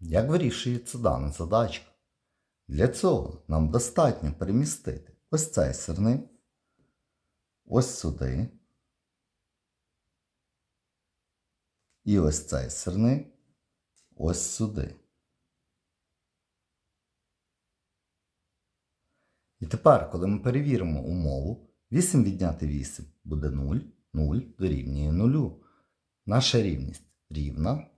Як вирішується дана задачка? Для цього нам достатньо перемістити ось цей сирник, ось сюди. І ось цей сирник ось сюди. І тепер, коли ми перевіримо умову, 8 відняти 8 буде 0, 0 дорівнює 0. Наша рівність рівна.